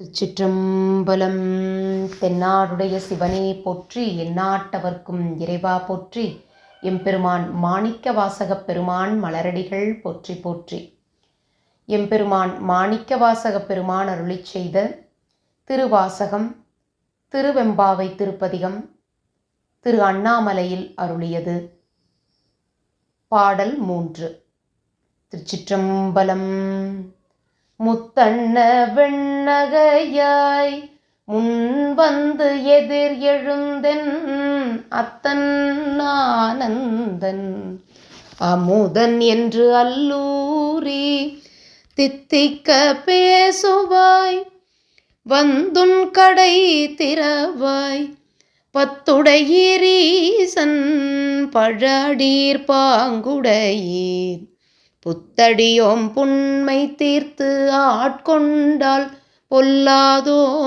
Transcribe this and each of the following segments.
திருச்சிற்றம்பலம். தென்னாடுடைய சிவனே போற்றி எந்நாட்டவர்க்கும் இறைவா போற்றி. எம்பெருமான் மாணிக்க வாசகப் பெருமான் மலரடிகள் போற்றி போற்றி. எம்பெருமான் மாணிக்க வாசகப் பெருமான் அருளிச் செய்த திருவாசகம் திருவெம்பாவை திருப்பதிகம் திரு அண்ணாமலையில் அருளியது. பாடல் மூன்று. திருச்சிற்றம்பலம். முத்தண்ண வெண்ணகையாய் முன்வந்து எதிர் எழுந்தென் அத்தன் ஆனந்தன். அமுதன் என்று அல்லூரி தித்திக்க பேசுவாய் வந்துன் கடை திறவாய் பத்துடையீரீசன் பழடீர் பாங்குடையீர். புத்தடியோம் புண்மை தீர்த்து ஆட்கொண்டால் பொல்லாதோ?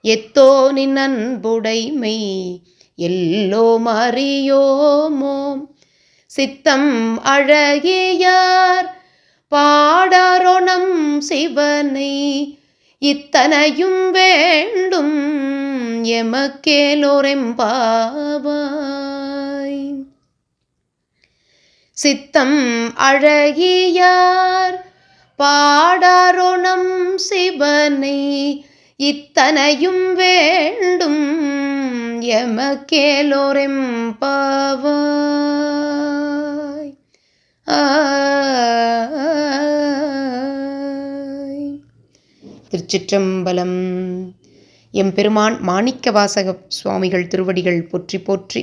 எத்தோ நின் அன்புடைமை? எல்லோம் அறியோமோம் சித்தம் அழகியார் பாடாரோணம் சிவனை? இத்தனையும் வேண்டும் எமக்கேலோரெம்பாவாய் சித்தம் அழகியார். பாடாரோணம் சிவனை இத்தனையும் வேண்டும் எமக்கேலோரெம் பாவாய் திருச்சிற்றம்பலம். எம்பெருமான் மாணிக்க வாசக சுவாமிகள் திருவடிகள் போற்றி போற்றி